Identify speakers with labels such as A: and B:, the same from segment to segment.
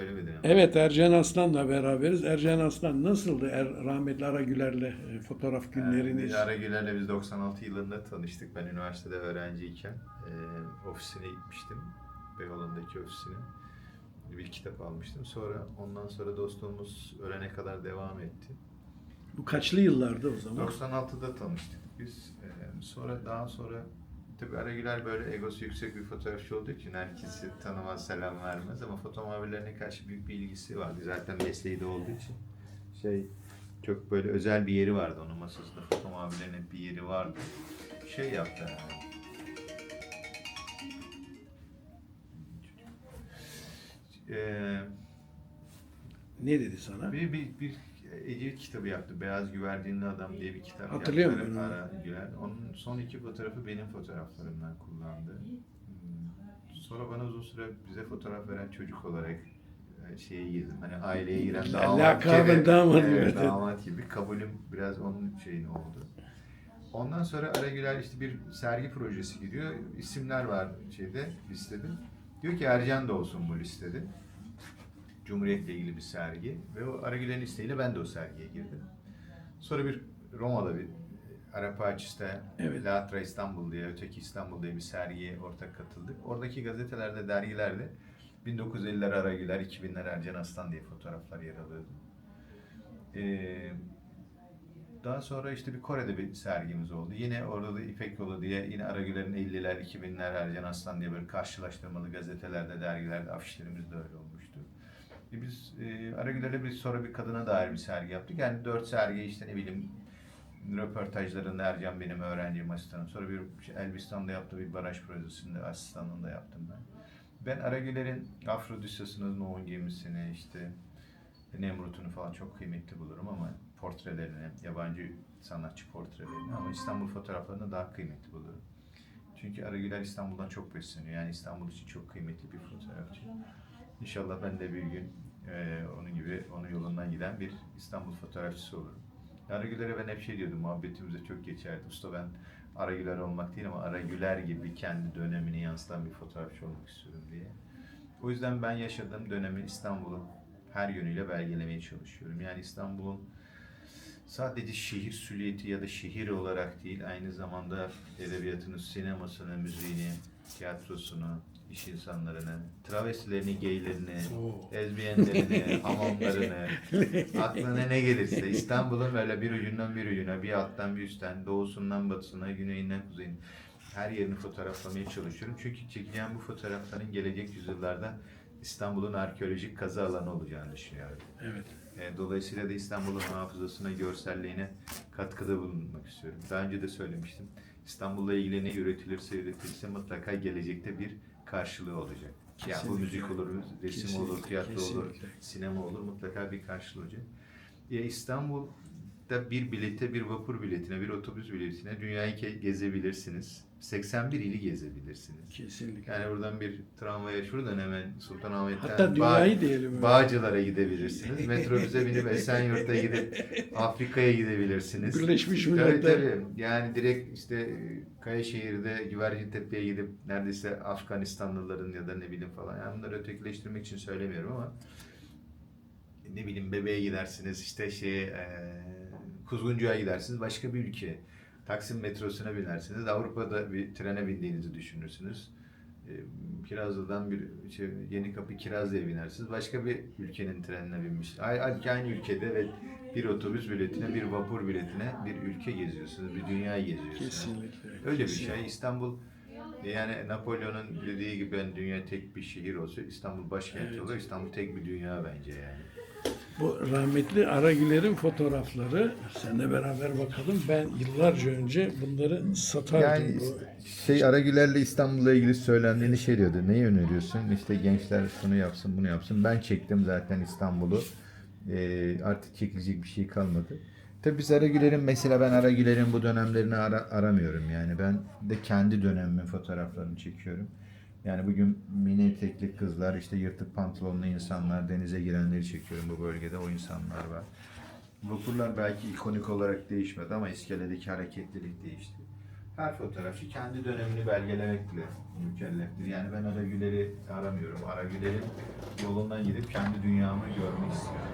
A: söylemedin ama.
B: Evet Ercan Aslan'la beraberiz. Ercan Aslan nasıldı er, rahmetli Ara Güler'le e, fotoğraf günleriniz?
A: Ee, Ara Güler'le biz 96 yılında tanıştık. Ben üniversitede öğrenciyken e, ofisine gitmiştim. Beyoğlu'ndaki ofisine. Bir kitap almıştım. Sonra ondan sonra dostluğumuz ölene kadar devam etti.
B: Bu kaçlı yıllardı o zaman?
A: 96'da tanıştık biz. Ee, sonra daha sonra tabii Ara Güler böyle egosu yüksek bir fotoğrafçı olduğu için herkesi tanımaz, selam vermez ama foto muhabirlerine karşı büyük bir ilgisi vardı. Zaten mesleği de olduğu için. Şey çok böyle özel bir yeri vardı onun masasında. Foto muhabirlerinin bir yeri vardı. Şey yaptı yani. Ee,
B: Ne dedi sana?
A: bir, bir, bir Ecevit kitabı yaptı. Beyaz Güvercinli Adam diye bir kitap
B: Hatırlıyor
A: yaptı.
B: musun?
A: Ara Güler. Onun son iki fotoğrafı benim fotoğraflarımdan kullandı. Hmm. Sonra bana uzun süre bize fotoğraf veren çocuk olarak e, şeye girdim. Hani aileye giren damat gibi.
B: damat.
A: Evet, damat gibi. Kabulüm biraz onun şeyin oldu. Ondan sonra Ara Güler işte bir sergi projesi gidiyor. İsimler var şeyde listede. Diyor ki Ercan da olsun bu listede. Cumhuriyet'le ilgili bir sergi ve o Aragüler'in isteğiyle ben de o sergiye girdim. Sonra bir Roma'da bir Arapaçis'te
B: Evet.
A: Latra İstanbul diye, Öteki İstanbul diye bir sergiye ortak katıldık. Oradaki gazetelerde, dergilerde 1950'ler Aragüler, 2000'ler Ercan Aslan diye fotoğraflar yer alıyordu. Ee, daha sonra işte bir Kore'de bir sergimiz oldu. Yine orada da İpek Yolu diye yine Aragüler'in 50'ler, 2000'ler Ercan Aslan diye böyle karşılaştırmalı gazetelerde, dergilerde afişlerimiz de öyle olmuştu. E Biz e, Aragüler'le bir sonra bir kadına dair bir sergi yaptık. Yani dört sergi işte ne bileyim röportajlarında Ercan benim öğrencim asistanım. Sonra bir Elbistan'da yaptığı bir baraj projesinde asistanlığında yaptım ben. Ben Aragüler'in Afrodisiyasını, Nuh'un gemisini, işte Nemrut'unu falan çok kıymetli bulurum ama portrelerini, yabancı sanatçı portrelerini ama İstanbul fotoğraflarını daha kıymetli bulurum. Çünkü Aragüler İstanbul'dan çok besleniyor. Yani İstanbul için çok kıymetli bir fotoğrafçı. İnşallah ben de bir gün e, onun gibi, onun yolundan giden bir İstanbul fotoğrafçısı olurum. Aragüler'e ben hep şey diyordum, muhabbetimize çok geçerdi. Usta ben Aragüler olmak değil ama Aragüler gibi kendi dönemini yansıtan bir fotoğrafçı olmak istiyorum diye. O yüzden ben yaşadığım dönemi İstanbul'u her yönüyle belgelemeye çalışıyorum. Yani İstanbul'un sadece şehir süliyeti ya da şehir olarak değil, aynı zamanda edebiyatını, sinemasını, müziğini, tiyatrosunu, iş insanlarını, travestilerini, geylerini, ezbiyenlerini, hamamlarını, aklına ne gelirse İstanbul'un böyle bir ucundan bir ucuna, bir alttan bir üstten, doğusundan batısına, güneyinden kuzeyine her yerini fotoğraflamaya çalışıyorum. Çünkü çekeceğim bu fotoğrafların gelecek yüzyıllarda İstanbul'un arkeolojik kazı alanı olacağını düşünüyorum.
B: Evet.
A: E, Dolayısıyla da İstanbul'un hafızasına, görselliğine katkıda bulunmak istiyorum. Daha önce de söylemiştim. İstanbul'la ilgili ne üretilirse üretilse mutlaka gelecekte bir karşılığı olacak. Ya bu
B: Kesinlikle.
A: müzik olur, resim
B: Kesinlikle,
A: olur, tiyatro olur,
B: kesinlikle.
A: sinema olur mutlaka bir karşılığı olacak. Ya İstanbul'da bir bilete, bir vapur biletine, bir otobüs biletine dünyayı gezebilirsiniz. 81 ili gezebilirsiniz.
B: Kesinlikle.
A: Yani buradan bir tramvaya şuradan hemen Sultanahmet'ten
B: Hatta dünyayı diyelim. öyle.
A: Bağcılar'a gidebilirsiniz. Metrobüse binip Esenyurt'a gidip Afrika'ya gidebilirsiniz.
B: Birleşmiş
A: Tabii
B: Milletler.
A: tabii. Yani direkt işte Kayaşehir'de Güvercintepe'ye gidip neredeyse Afganistanlıların ya da ne bileyim falan. Yani bunları ötekileştirmek için söylemiyorum ama ne bileyim bebeğe gidersiniz işte şeye e, Kuzguncu'ya gidersiniz başka bir ülke. Taksim metrosuna binersiniz. Avrupa'da bir trene bindiğinizi düşünürsünüz. E, Kirazlı'dan bir şey, Yeni Kapı Kirazlı'ya binersiniz. Başka bir ülkenin trenine binmiş. Ay- Halbuki aynı ülkede ve bir otobüs biletine, bir vapur biletine bir ülke geziyorsunuz, bir dünya geziyorsunuz.
B: Kesinlikle.
A: Öyle bir
B: kesinlikle.
A: şey. İstanbul yani Napolyon'un dediği gibi ben dünya tek bir şehir olsa İstanbul başkent
B: Evet.
A: olur. İstanbul tek bir dünya bence yani.
B: Bu rahmetli Ara Güler'in fotoğrafları seninle beraber bakalım. Ben yıllarca önce bunları satardım.
A: Yani
B: Bu-
A: şey Aragüler'le İstanbul'la ilgili söylendiğini şey diyordu. Neyi öneriyorsun? İşte gençler şunu yapsın, bunu yapsın. Ben çektim zaten İstanbul'u. Ee, artık çekilecek bir şey kalmadı. Tabii biz Aragüler'in mesela ben Aragüler'in bu dönemlerini ara- aramıyorum yani. Ben de kendi dönemimin fotoğraflarını çekiyorum. Yani bugün mini etekli kızlar, işte yırtık pantolonlu insanlar, denize girenleri çekiyorum bu bölgede. O insanlar var. Vapurlar belki ikonik olarak değişmedi ama iskeledeki hareketlilik değişti. Her fotoğrafçı kendi dönemini belgelemekle mükelleftir. Yani ben Ara Güler'i aramıyorum. Ara Güler'in yolundan gidip kendi dünyamı görmek istiyorum.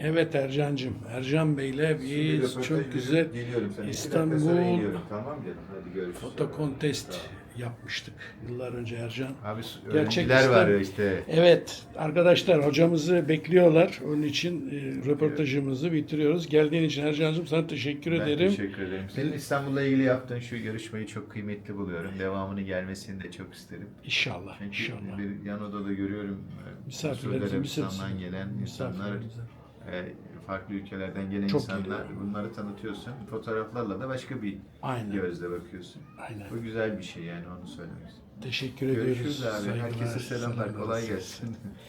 B: Evet Ercan'cığım. Ercan Bey'le
A: Şimdi
B: biz
A: röportaj
B: çok
A: verip
B: güzel
A: geliyorum sana. İki
B: İstanbul
A: dakika sonra iniyorum. Tamam canım. Hadi görüşürüz.
B: foto contest
A: Tamam.
B: yapmıştık yıllar önce Ercan.
A: Abi
B: Gerçek
A: öğrenciler var
B: İslam-
A: ya işte.
B: Evet arkadaşlar hocamızı bekliyorlar. Onun için e, röportajımızı bitiriyoruz. Geldiğin için Ercan'cığım sana teşekkür
A: Ben
B: ederim.
A: teşekkür ederim. Senin İstanbul'la ilgili yaptığın şu yarışmayı çok kıymetli buluyorum. Devamını gelmesini de çok isterim.
B: İnşallah.
A: Çünkü
B: inşallah.
A: bir yan odada görüyorum. e,
B: Misafirlerimizi
A: Suudi Arabistan'dan gelen insanlar. E, farklı ülkelerden gelen
B: Çok
A: insanlar.
B: geliyor.
A: Bunları tanıtıyorsun. Fotoğraflarla da başka bir
B: Aynen.
A: gözle bakıyorsun.
B: Aynen.
A: Bu güzel bir şey yani onu söylemek.
B: Teşekkür
A: Görüşürüz
B: ediyoruz.
A: abi.
B: Saygılar,
A: Herkese selamlar. Kolay gelsin.